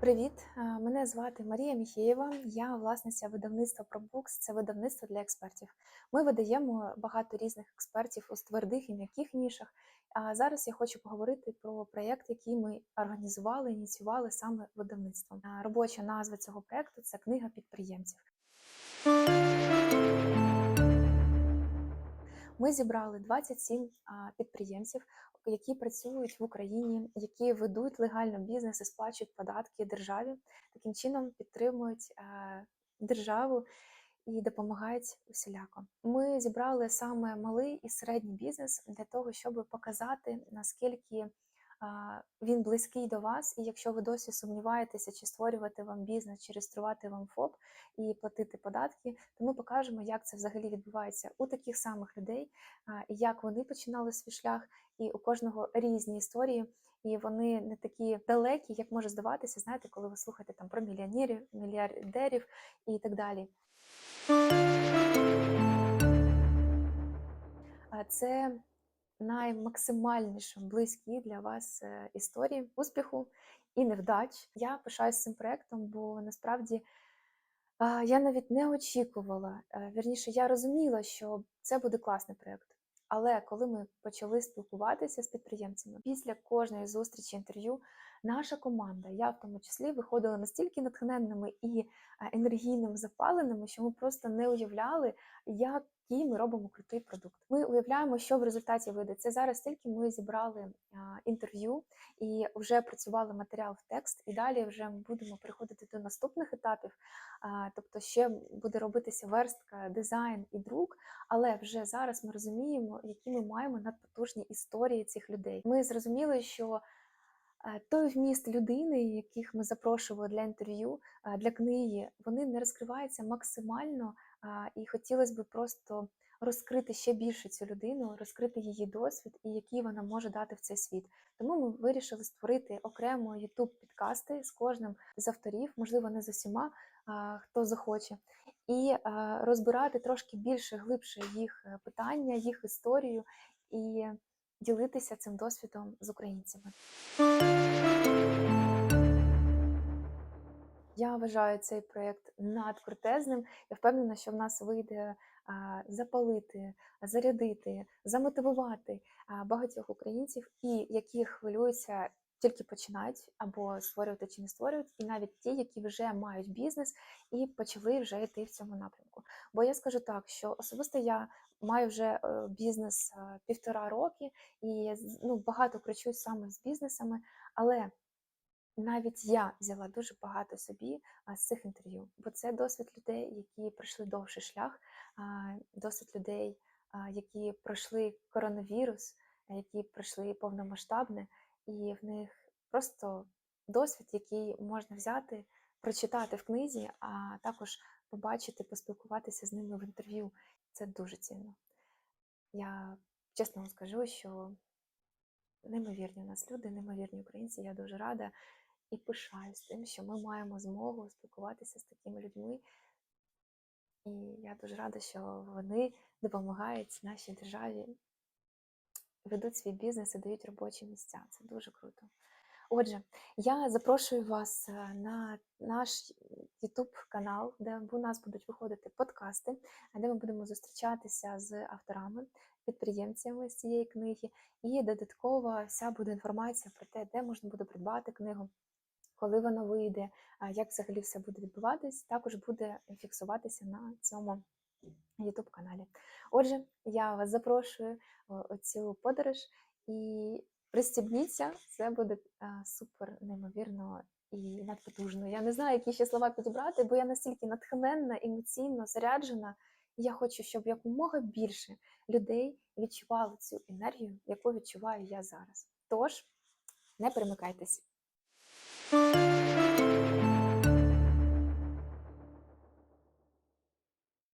Привіт, е, мене звати Марія Міхєєва. Я власниця видавництва ProBooks. Це видавництво для експертів. Ми видаємо багато різних експертів у твердих і м'яких нішах. А зараз я хочу поговорити про проєкт, який ми організували, ініціювали саме видавництвом. Робоча назва цього проєкту це книга підприємців. Ми зібрали 27 а, підприємців, які працюють в Україні, які ведуть легально бізнес і сплачують податки державі. Таким чином підтримують державу і допомагають усіляко. Ми зібрали саме малий і середній бізнес для того, щоб показати наскільки він близький до вас, і якщо ви досі сумніваєтеся, чи створювати вам бізнес, чи реєструвати вам ФОП і платити податки, то ми покажемо, як це взагалі відбувається у таких самих людей, як вони починали свій шлях, і у кожного різні історії. І вони не такі далекі, як може здаватися, знаєте, коли ви слухаєте там про мільйонерів, мільярдерів і так далі. Це наймаксимальніше близькі для вас е, історії успіху і невдач. Я пишаюсь цим проектом, бо насправді я навіть не очікувала. е, Вірніше, я розуміла, що це буде класний проект. Але коли ми почали спілкуватися з підприємцями, після кожної зустрічі інтерв'ю, наша команда, я в тому числі, виходила настільки натхненними і е, енергійними, запаленими, що ми просто не уявляли, який ми робимо крутий продукт. Ми уявляємо, що в результаті вийде. Це зараз тільки ми зібрали інтерв'ю і вже працювали матеріал в текст, і далі вже ми будемо переходити до наступних етапів. Тобто, ще буде робитися верстка, дизайн і друк. Але вже зараз ми розуміємо, які ми маємо надпотужні історії цих людей. Ми зрозуміли, що е, той вміст людини, яких ми запрошували для інтерв'ю, е, для книги, вони не розкриваються максимально, і хотілося б просто розкрити ще більше цю людину, розкрити її досвід і який вона може дати в цей світ. Тому ми вирішили створити окремо youtube підкасти з кожним з авторів, можливо, не з усіма, хто захоче, і розбирати трошки більше, глибше їх е, питання, їх історію і ділитися цим досвідом з українцями. Я вважаю цей проєкт надкрутезним. Я впевнена, що в нас вийде запалити, зарядити, замотивувати багатьох українців, і які хвилюються, тільки починають або створювати чи не створюють, і навіть ті, які вже мають бізнес і почали вже йти в цьому напрямку. Бо я скажу так, що особисто я маю вже е, бізнес е, півтора роки і ну, багато кричусь саме з бізнесами, але навіть я взяла дуже багато собі з цих інтерв'ю, бо це досвід людей, які пройшли довший шлях, досвід людей, які пройшли коронавірус, які пройшли повномасштабне, і в них просто досвід, який можна взяти, прочитати в книзі, а також побачити, поспілкуватися з ними в інтерв'ю. Це дуже цінно. Я чесно вам скажу, що неймовірні у нас люди, неймовірні українці. Я дуже рада і пишаюсь тим, що ми маємо змогу спілкуватися з такими людьми. І я дуже рада, що вони допомагають нашій державі, ведуть свій бізнес і дають робочі місця. Це дуже круто. Отже, я запрошую вас е, на наш YouTube канал, де у нас будуть виходити подкасти, де ми будемо зустрічатися з авторами, підприємцями з цієї книги, і додатково вся буде інформація про те, де можна буде придбати книгу, коли вона вийде, як взагалі все буде відбуватись, також буде фіксуватися на цьому YouTube каналі. Отже, я вас запрошую у цю подорож і пристібніться, це буде супер неймовірно і надпотужно. Я не знаю, які ще слова підібрати, бо я настільки натхненна, емоційно заряджена. І я хочу, щоб якомога більше людей відчували цю енергію, яку відчуваю я зараз. Тож не перемикайтесь. うん。